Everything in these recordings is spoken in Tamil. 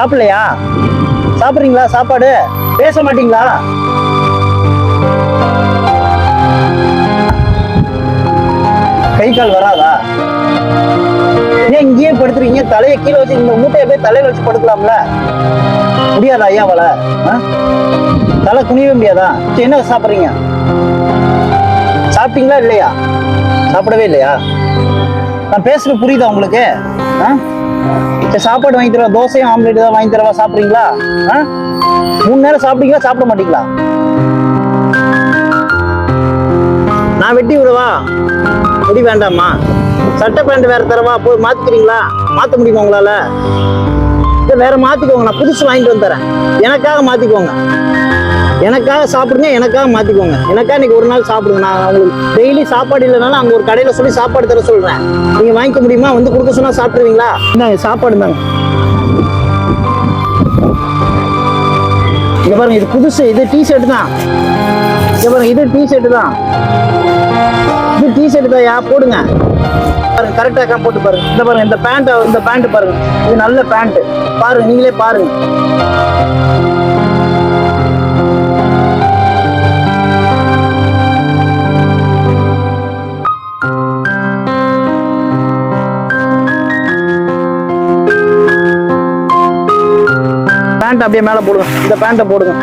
சாப்பிடலையா? சாப்பிட்றீங்களா? சாப்பாடு? பேச மாட்டீங்களா? கை கால் வராதா? ஏன் இங்கேயே படுத்துறீங்க தலையை கீழே வச்சு இந்த மூட்டையை போய் தலையில வச்சு படுக்கலாம்ல? முடியாதா ஐயா ஆ? தலை குனியவே முடியாதா? சரி, என்ன சாப்பிட்றீங்க? சாப்பிட்டீங்களா இல்லையா? சாப்பிடவே இல்லையா? நான் பேசுறது புரியுதா உங்களுக்கு? ஆ? சரி சாப்பாடு வாங்கி தருவா தோசையும் ஆம்லேட் தான் வாங்கி தரவா சாப்பிட்றீங்களா? ஆ? மூணு நேரம் சாப்பிட்டீங்களா சாப்பிட மாட்டீங்களா? நான் வெட்டி விடவா? முடி வேண்டாமா சட்டை பேண்ட் வேற தரவா போய் மாத்திக்கிறீங்களா? மாத்த முடியுமா உங்களால? வேற மாத்திக்கோங்க நான் புதுசு வாங்கிட்டு வந்து தரேன். எனக்காக மாத்திக்கோங்க. எனக்காக சாப்பிடுங்க எனக்காக மாத்திக்கோங்க. எனக்காக இன்னைக்கு ஒரு நாள் சாப்பிடுங்க. நான் உங்களுக்கு டெய்லி சாப்பாடு இல்லைனாலும் அங்க ஒரு கடையில சொல்லி சாப்பாடு தர சொல்றேன். நீங்க வாங்கிக்க முடியுமா? வந்து கொடுக்க சொன்னா சாப்பிடுவீங்களா? இந்தாங்க சாப்பாடு தாங்க இங்க பாருங்க இது புதுசு. இது டிஷர்ட் தான். இங்க பாருங்க இது டிஷர்ட் தான். இது டிஷர்ட் தான். யா போடுங்க. பாருங்க கரெக்டாக போட்டு பாருங்க. இந்த பாருங்க இந்த பேண்ட் இந்த பேண்ட் பாருங்க. இது நல்ல பேண்ட் பாருங்க நீங்களே பாருங்க. பேண்ட் அப்படியே மேலே போடுங்க. இந்த பேண்ட்டை போடுங்க.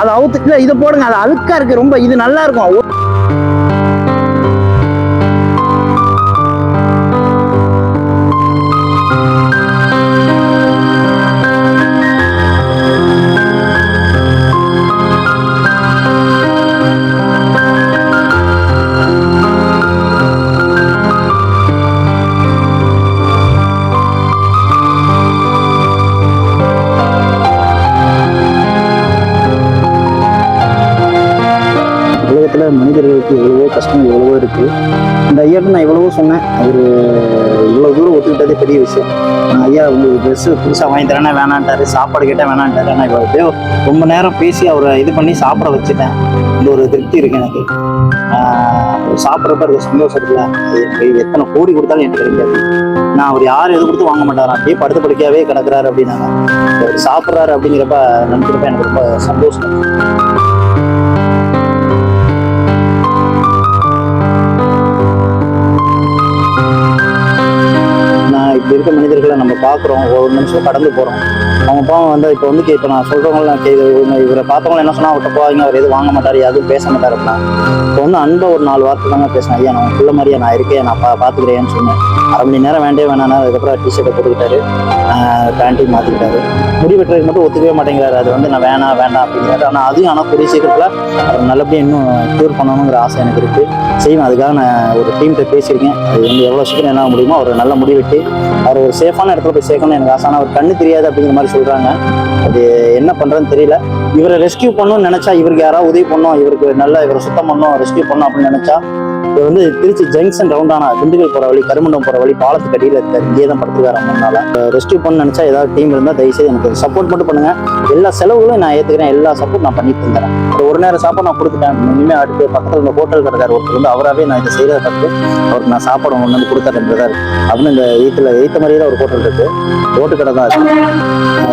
அதை அவுத்து இல்லை இதை போடுங்க. அது அழுக்கா இருக்கு. ரொம்ப இது நல்லா இருக்கும். உலகத்தில் மனிதர்களுக்கு எவ்வளவோ கஷ்டம் எவ்வளவோ இருக்குது இந்த ஐயாட்ட நான் எவ்வளவோ சொன்னேன். அவர் இவ்வளோ தூரம் ஒத்துக்கிட்டதே பெரிய விஷயம். நான் ஐயா உங்களுக்கு ட்ரெஸ்ஸு புதுசாக வாங்கி தரேன்னா வேணான்ட்டாரு சாப்பாடு கேட்டால் வேணான்ட்டாரு. ஆனால் இவ்வளோ ரொம்ப நேரம் பேசி அவரை இது பண்ணி சாப்பிட வச்சுட்டேன். இந்த ஒரு திருப்தி இருக்கு எனக்கு. சாப்பிட்றப்ப இருக்க சந்தோஷத்தில் எத்தனை கோடி கொடுத்தாலும் எனக்கு கிடைக்காது. நான் அவர் யார் எது கொடுத்து வாங்க மாட்டாரா? அப்படியே படுத்து படுக்கையாவே கிடக்குறாரு அப்படின்னாங்க. அவர் சாப்பிட்றாரு அப்படிங்கிறப்ப நினைக்கிறப்ப எனக்கு ரொம்ப சந்தோஷம். இப்படி இருக்க மனிதர்களை நம்ம பார்க்குறோம் ஒரு நிமிஷம் கடந்து போகிறோம் அவங்க பாவம் வந்து இப்போ வந்து இப்போ நான் சொல்கிறவங்கள கே இவரை பார்த்தவங்களும் என்ன சொன்னால் அவர்கிட்ட போவாங்க அவர் எதுவும் வாங்க மாட்டார் எதுவும் பேச மாட்டார் அப்படின்னா இப்போ வந்து அன்பை ஒரு நாலு வார்த்தை தாங்க பேசினேன் ஐயா நான் பிள்ளை மாதிரியா? நான் இருக்கேன் நான் பா பார்த்துக்கிறேன்னு சொன்னேன். அரை மணி நேரம் வேண்டே வேணானா அதுக்கப்புறம் டிஷர்ட்டை போட்டுக்கிட்டாரு. பேண்ட்டையும் மாற்றிக்கிட்டாரு முடி வெட்டுறதுக்கு மட்டும் ஒத்துக்கவே மாட்டேங்கிறாரு. அது வந்து நான் வேணாம் வேண்டாம் அப்படிங்கிறாரு. ஆனால் அதையும் ஆனால் கூடிய சீக்கிரத்தில் அவர் நல்லபடியாக இன்னும் க்யூர் பண்ணணுங்கிற ஆசை எனக்கு இருக்குது செய்வேன். அதுக்காக நான் ஒரு டீம்கிட்ட பேசியிருக்கேன். அது வந்து எவ்வளோ சீக்கிரம் என்ன முடியுமோ அவர் நல்ல முடிவெட்டு அவர் ஒரு சேஃபான இடத்துல போய் சேர்க்கணும்னு எனக்கு ஆசை. ஆனால் அவர் கண்ணு தெரியாது அப்படிங்கிற மாதிரி சொல்கிறாங்க அது என்ன பண்ணுறதுன்னு தெரியல. இவரை ரெஸ்கியூ பண்ணணும்னு நினச்சா இவருக்கு யாராவது உதவி பண்ணோம் இவருக்கு நல்லா இவரை சுத்தம் பண்ணோம் ரெஸ்கியூ பண்ணோம் அப்படின்னு நினச்சா இவர் வந்து திருச்சி ஜங்ஷன் ரவுண்டானா திண்டுக்கல் போகிற வழி கருமண்டம் போகிற வழி பாலத்துக்கு அடியில் இருக்கார் இங்கே தான் படுத்துக்காரு முன்னால ரெஸ்கியூ பண்ண நினச்சா ஏதாவது டீம் இருந்தால் தயவுசெய்து எனக்கு சப்போர்ட் மட்டும் பண்ணுங்க. எல்லா செலவுகளும் நான் ஏற்றுக்கிறேன் எல்லா சப்போர்ட் நான் பண்ணி தந்துறேன் ஒரு ஒரு நேரம் சாப்பாடு நான் கொடுத்துட்டேன். இனிமேல் அடுத்து பக்கத்தில் இந்த ஹோட்டல் கடைக்கார் ஒருத்தர் வந்து அவராகவே நான் இதை செய்கிறத பார்த்து அவருக்கு நான் சாப்பாடு ஒன்று வந்து கொடுத்தாரு பிரதர் அப்படின்னு இந்த எய்த்தில் எய்த்த மாதிரியே தான் ஒரு ஹோட்டல் இருக்கு. ரோட்டு கடை தான் அது.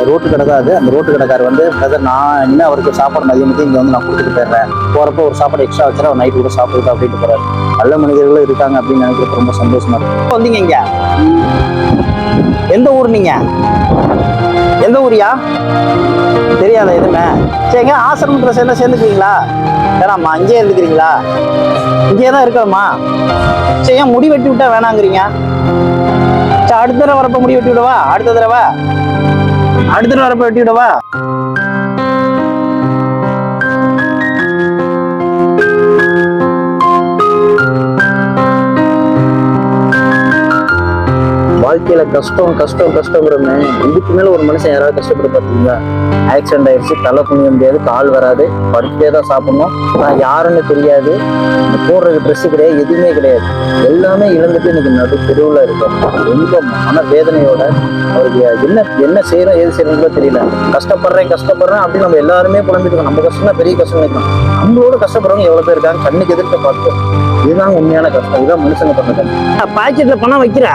ரோட்டு கடை தான் அது. அந்த ரோட்டு கடைக்கார் வந்து பிரதர் நான் இனிமேல் அவருக்கு சாப்பாடு மதியம் இங்கே வந்து நான் கொடுத்துட்டு போயிடுறேன். போகிறப்ப ஒரு சாப்பாடு எக்ஸ்ட்ரா வச்சுட்டு அவர் நைட்டு கூட சாப்பிடுது அப்படின்ட்டு போகிறாரு நல்ல மனிதர்களும் இருக்காங்க அப்படின்னு நினைக்கிறது ரொம்ப சந்தோஷமா இருக்கு. வந்தீங்க இங்க? எந்த ஊர் நீங்க? எந்த ஊரியா? தெரியாத எதுவுமே. சரிங்க ஆசிரமம் ட்ரெஸ் என்ன சேர்ந்துக்கிறீங்களா வேணாம்மா அங்கேயே இருந்துக்கிறீங்களா? இங்கேயே தான் இருக்கணுமா? சரி ஏன் முடி வெட்டி விட்டா வேணாங்கிறீங்க? சரி அடுத்த தடவை வரப்ப முடி வெட்டி விடவா? அடுத்த தடவை? அடுத்த தடவை வரப்ப வெட்டி விடவா? வாழ்க்கையில கஷ்டம் கஷ்டம் கஷ்டங்கிறோமே இதுக்கு மேல ஒரு மனுஷன் யாராவது கஷ்டப்பட்டு பார்த்தீங்களா ஆக்சிடென்ட் ஆயிடுச்சு தலை குனிய முடியாது கால் வராது படுத்தே தான் சாப்பிடணும். நான் யாருன்னு தெரியாது. இந்த போடுறதுக்கு ட்ரெஸ் கிடையாது எதுவுமே கிடையாது. எல்லாமே இழந்துட்டு இன்னைக்கு நடு தெருவில் இருக்கும். ரொம்ப மன வேதனையோட அவருக்கு என்ன என்ன செய்யணும் எது செய்யணும்னு தெரியல. கஷ்டப்படுறேன் கஷ்டப்படுறேன் அப்படின்னு நம்ம எல்லாருமே புலம்பிட்டு நம்ம கஷ்டம் பெரிய கஷ்டம் நினைக்கிறோம். நம்மளோட கஷ்டப்படுறவங்க எவ்வளவு பேர் இருக்காங்க கண்ணுக்கு எதிர்க்க பார்த்து இதுதான் உண்மையான கஷ்டம். இதுதான் மனுஷங்க பண்ண பாக்கெட்ல பணம் வைக்கிறா?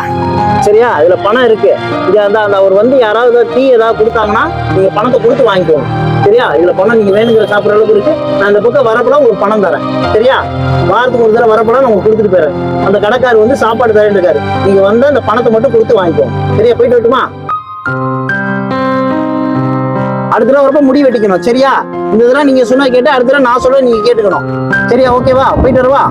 சரியா? அதுல பணம் இருக்கு. இது அந்த அந்த அவர் வந்து யாராவது டீ ஏதாவது கொடுத்தாங்கன்னா நீங்க பணத்தை கொடுத்து வாங்கிக்கோங்க. சரியா? இதுல பணம் நீங்க வேணுங்கிற சாப்பிட்ற அளவுக்கு இருக்கு. நான் இந்த பக்கம் வரப்பட உங்களுக்கு பணம் தரேன். சரியா? வாரத்துக்கு ஒரு தடவை வரப்பட நான் உங்களுக்கு கொடுத்துட்டு போயிடுறேன். அந்த கடைக்காரர் வந்து சாப்பாடு தரேன் இருக்காரு. நீங்க வந்து அந்த பணத்தை மட்டும் கொடுத்து வாங்கிக்கோங்க. சரியா? போயிட்டு வரட்டுமா? அடுத்த தடவை வரப்ப முடி வெட்டிக்கணும். சரியா? இந்த தடவை நீங்க சொன்னா கேட்டு அடுத்த தடவை நான் சொல்ல நீங்க கேட்டுக்கணும். சரியா? ஓகேவா? போயிட்டு வரவா?